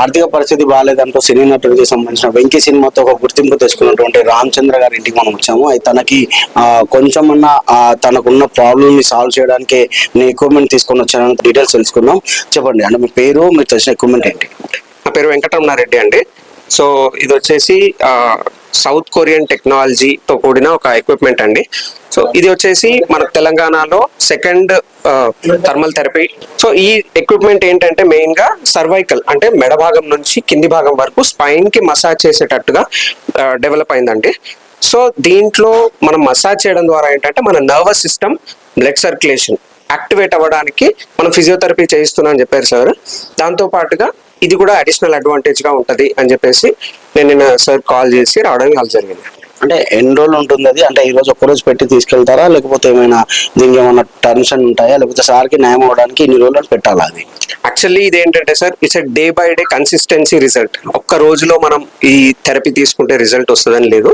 ఆర్థిక పరిస్థితి బాగాలేదంటూ సినీ నటుడికి సంబంధించిన వెంకీ సినిమాతో ఒక గుర్తింపు తెచ్చుకున్నటువంటి రామచంద్ర గారి ఇంటికి మనం వచ్చాము. అయితే తనకి కొంచెం కొంచెమన్నా తనకున్న ప్రాబ్లమ్ని సాల్వ్ చేయడానికి నేను ఎక్విప్మెంట్ తీసుకొని వచ్చానని డీటెయిల్స్ తెలుసుకుందాం. చెప్పండి అంటే మీ పేరు మీరు తెచ్చిన ఎక్విప్మెంట్ ఏంటి? నా పేరు వెంకటరమణారెడ్డి అండి. సో ఇది వచ్చేసి సౌత్ కొరియన్ టెక్నాలజీతో కూడిన ఒక ఎక్విప్మెంట్ అండి. సో ఇది వచ్చేసి మన తెలంగాణలో సెకండ్ థర్మల్ థెరపీ సో ఈ ఎక్విప్మెంట్ ఏంటంటే మెయిన్గా సర్వైకల్ అంటే మెడ భాగం నుంచి కింది భాగం వరకు స్పైన్కి మసాజ్ చేసేటట్టుగా డెవలప్ అయిందండి. సో దీంట్లో మనం మసాజ్ చేయడం ద్వారా ఏంటంటే మన nervous system blood circulation activate అవ్వడానికి మనం ఫిజియోథెరపీ చేయిస్తున్నా అని చెప్పారు సార్. దాంతో పాటుగా ఇది కూడా అడిషనల్ అడ్వాంటేజ్గా ఉంటది అని చెప్పేసి నేను నిన్న సార్ కాల్ చేసి రావడం కాల్ జరిగింది. అంటే ఎన్ని రోజులు ఉంటుంది అది? అంటే ఈ రోజు ఒక్క రోజు పెట్టి తీసుకెళ్తారా? లేకపోతే ఏమైనా దీనికి ఏమైనా టర్మ్స్ అని ఉంటాయా? లేకపోతే సార్కి న్యాయం అవ్వడానికి ఇన్ని రోజులు పెట్టాలా అది? యాక్చువల్లీ ఇది ఏంటంటే sir it's day by day consistency result ఒక్క రోజులో మనం ఈ థెరపీ తీసుకుంటే రిజల్ట్ వస్తుందని లేదు.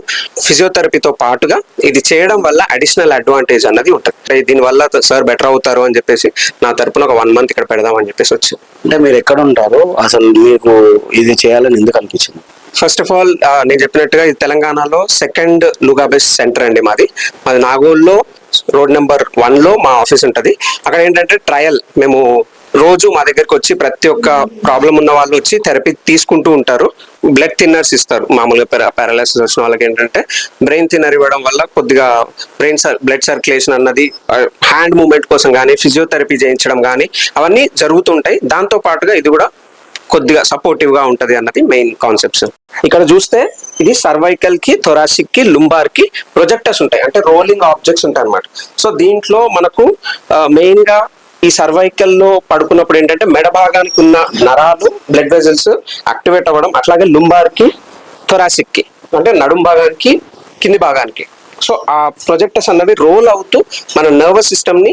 ఫిజియోథెరపీతో పాటుగా ఇది చేయడం వల్ల అడిషనల్ అడ్వాంటేజ్ అన్నది ఉంటుంది. దీని వల్ల సార్ బెటర్ అవుతారు అని చెప్పేసి నా తరపున ఒక వన్ మంత్ ఇక్కడ పెడదామని చెప్పేసి వచ్చింది అంటే మీరు ఎక్కడ ఉంటారు? అసలు మీకు ఇది చేయాలని ఎందుకు అనిపించింది? ఫస్ట్ ఆఫ్ ఆల్ నేను చెప్పినట్టుగా ఇది తెలంగాణలో సెకండ్ లుగాబెస్ సెంటర్ అండి మాది. మాది నాగోల్లో రోడ్ నెంబర్ వన్లో మా ఆఫీస్ ఉంటుంది. అక్కడ ఏంటంటే ట్రయల్ మేము రోజు మా దగ్గరికి వచ్చి ప్రతి ఒక్క ప్రాబ్లం ఉన్న వాళ్ళు వచ్చి థెరపీ తీసుకుంటూ ఉంటారు. బ్లడ్ థిన్నర్స్ ఇస్తారు. మామూలుగా పారాలసిస్ వచ్చిన వాళ్ళకి ఏంటంటే బ్రెయిన్ థిన్నర్ ఇవ్వడం వల్ల కొద్దిగా బ్రెయిన్ బ్లడ్ సర్క్యులేషన్ అన్నది హ్యాండ్ మూమెంట్ కోసం కానీ ఫిజియోథెరపీ చేయించడం కానీ అవన్నీ జరుగుతుంటాయి దాంతో పాటుగా ఇది కూడా కొద్దిగా సపోర్టివ్గా ఉంటది అన్నది మెయిన్ కాన్సెప్ట్స్ ఇక్కడ చూస్తే ఇది సర్వైకల్కి థొరాసిక్కి లుంబార్కి ప్రొజెక్టర్స్ ఉంటాయి. అంటే రోలింగ్ ఆబ్జెక్ట్స్ ఉంటాయి అనమాట సో దీంట్లో మనకు మెయిన్గా ఈ సర్వైకల్లో పడుకున్నప్పుడు ఏంటంటే మెడ భాగానికి ఉన్న నరాలు బ్లడ్ వెజల్స్ యాక్టివేట్ అవ్వడం అట్లాగే లుంబార్కి థొరాసిక్కి అంటే నడుం భాగానికి కింది భాగానికి. సో ఆ ప్రొజెక్టర్స్ అన్నవి రోల్ అవుతూ మన నర్వస్ సిస్టమ్ని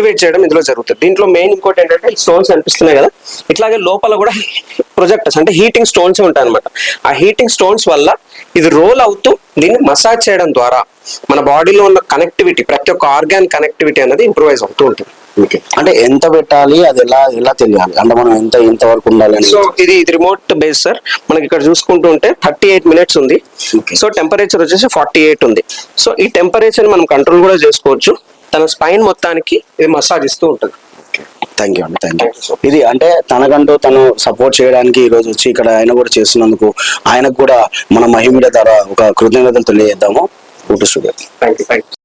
యాక్టివేట్ చేయడం ఇందులో జరుగుతుంది. దీంట్లో మెయిన్ ఇంకోటి ఏంటంటే స్టోన్స్ కనిపిస్తున్నాయి కదా ఇట్లాగే లోపల కూడా ప్రొజెక్టర్స్ అంటే హీటింగ్ స్టోన్స్ ఉంటాయి అనమాట ఆ హీటింగ్ స్టోన్స్ వల్ల ఇది రోల్ అవుతూ దీన్ని మసాజ్ చేయడం ద్వారా మన బాడీలో ఉన్న కనెక్టివిటీ ప్రతి ఒక్క ఆర్గాన్ కనెక్టివిటీ అనేది ఇంప్రూవైజ్ అవుతూ ఉంటుంది. అంటే ఎంత పెట్టాలి అది ఎలా ఎలా తెలియాలి? అంటే మనం ఎంత ఎంత వరకు ఉండాలి అని సో ఇది ఇది రిమోట్ బేస్ సార్ మనకి ఇక్కడ చూసుకుంటూ ఉంటే థర్టీ ఎయిట్ మినిట్స్ ఉంది. సో టెంపరేచర్ వచ్చేసి ఫార్టీ ఎయిట్ ఉంది. సో ఈ టెంపరేచర్ మనం కంట్రోల్ కూడా చేసుకోవచ్చు. తన స్పైన్ మొత్తానికి ఇది మసాజ్ ఇస్తూ ఉంటుంది. థ్యాంక్ యూ అండి థ్యాంక్ యూ ఇది అంటే తనకంటూ తను సపోర్ట్ చేయడానికి ఈ రోజు వచ్చి ఇక్కడ ఆయన కూడా చేస్తున్నందుకు ఆయనకు కూడా మన మహిమిడ ద్వారా ఒక కృతజ్ఞతలు తెలియజేద్దాము. Thank you thank you